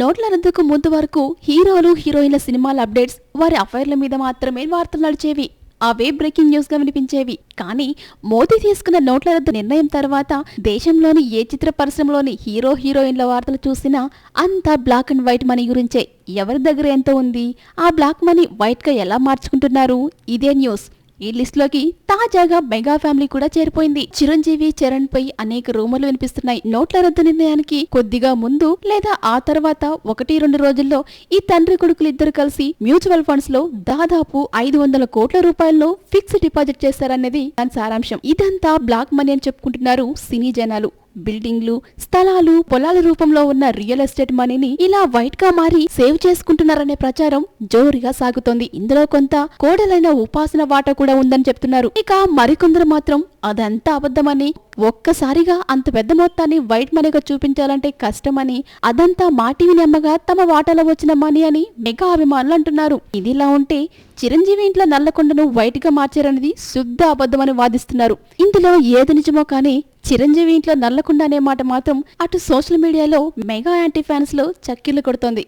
నోట్ల రద్దుకు ముందు వరకు హీరోలు హీరోయిన్ల సినిమాల అప్డేట్స్ వారి అఫైర్ల మీద మాత్రమే వార్తలు నడిచేవి. అవే బ్రేకింగ్ న్యూస్గా వినిపించేవి. కానీ మోదీ తీసుకున్న నోట్ల రద్దు నిర్ణయం తర్వాత దేశంలోని ఏ చిత్ర పరిశ్రమలోని హీరో హీరోయిన్ల వార్తలు చూసినా అంతా బ్లాక్ అండ్ వైట్ మనీ గురించే. ఎవరి దగ్గర ఎంత ఉంది? ఆ బ్లాక్ మనీ వైట్గా ఎలా మార్చుకుంటున్నారు? ఇదే న్యూస్. ఈ లిస్ట్లోకి తాజాగా మెగా ఫ్యామిలీ కూడా చేరిపోయింది. చిరంజీవి చరణ్ పై అనేక రూమర్లు వినిపిస్తున్నాయి. నోట్ల రద్దు నిర్ణయానికి కొద్దిగా ముందు లేదా ఆ తర్వాత ఒకటి రెండు రోజుల్లో ఈ తండ్రి కొడుకులు ఇద్దరు కలిసి మ్యూచువల్ ఫండ్స్లో దాదాపు ఐదు వందల కోట్ల రూపాయలను ఫిక్స్ డిపాజిట్ చేశారనేది దాని సారాంశం. ఇదంతా బ్లాక్ మనీ అని చెప్పుకుంటున్నారు సినీ జనాలు. బిల్డింగ్లు స్థలాలు పొలాల రూపంలో ఉన్న రియల్ ఎస్టేట్ మనీని ఇలా వైట్గా మారి సేవ్ చేసుకుంటున్నారనే ప్రచారం జోరుగా సాగుతోంది. ఇందులో కొంత కోడలైన ఉపాసన వాటా కూడా ఉందని చెప్తున్నారు. ఇక మరికొందరు మాత్రం అదంతా అబద్ధమని ఒక్కసారిగా అంత పెద్ద మొత్తాన్ని వైట్ మనీగా చూపించాలంటే కష్టమని అదంతా మాటివి నెమ్మగా తమ వాటాలో వచ్చిన మనీ అని మెగా అభిమానులు అంటున్నారు. ఇదిలా ఉంటే చిరంజీవి ఇంట్లో నల్లకొండను వైట్గా మార్చారనేది శుద్ధ అబద్ధమని వాదిస్తున్నారు. ఇందులో ఏది నిజమో కానీ చిరంజీవి ఇంట్లో నల్లకుండా అనే మాట మాత్రం అటు సోషల్ మీడియాలో మెగా యాంటీ ఫ్యాన్స్లో చక్కిళ్ళు కొడుతోంది.